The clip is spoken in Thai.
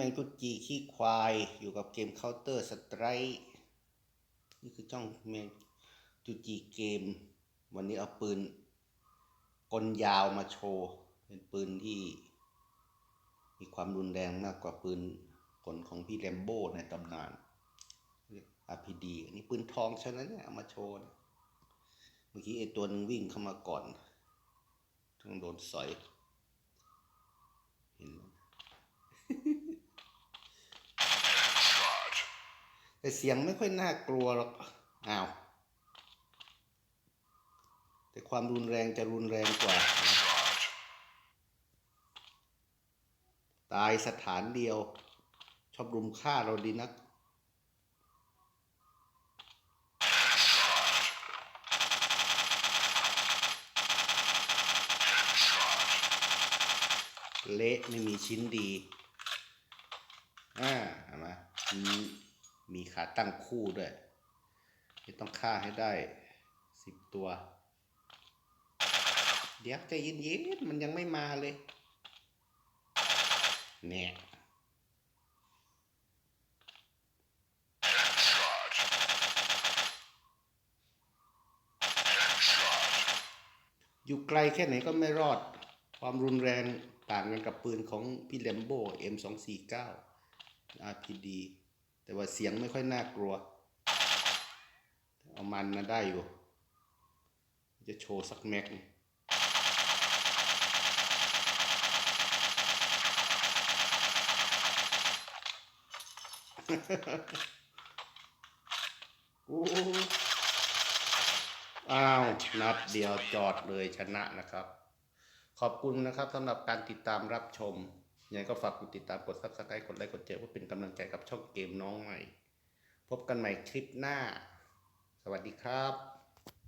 มงกุจีขี้ควายอยู่กับเกม Counter Strike นี่คือช่องแมงจุจีเกม วันนี้เอาปืนกลยาวมาโชว์เป็นปืนที่ มีความรุนแรงมากกว่าปืนกลของพี่แรมโบ้ในตำนานเรียก RPD อันนี้ปืนทองฉะนั้นเนี่ยเอามาโชว์นะเมื่อกี้ไอตัวหนึงวิ่งเข้ามาก่อนต้องโดนสอย เห็นไหม แต่เสียงไม่ค่อยน่ากลัวหรอกอ้าวแต่ความรุนแรงจะรุนแรงกว่า ตายสถานเดียว ชอบรุมฆ่าเราดีนัก เละไม่มีชิ้นดี อ่าเห็นไหมมี มีขาตั้งคู่ด้วยจะต้องฆ่าให้ได้สิบตัว เดี๋ยวใจเย็นๆมันยังไม่มาเลย เนี่ยอยู่ไกลแค่ไหนก็ไม่รอด ความรุนแรงต่างกันกับปืนของพี่แลมโบ้ M249 RPD แต่ว่าเสียงไม่ค่อยน่ากลัว เอามันนะได้อยู่ จะโชว์สักแม็กนึ่งโอ้อ้าว นัดเดียวจอดเลยชนะนะครับ ขอบคุณนะครับสำหรับการติดตามรับชม ยังไงก็ฝากกดติดตามกดซับสไครต์กดไลค์กดแชร์เพื่อเป็นกำลังใจกับช่องเกมน้องใหม่ พบกันใหม่คลิปหน้า สวัสดีครับ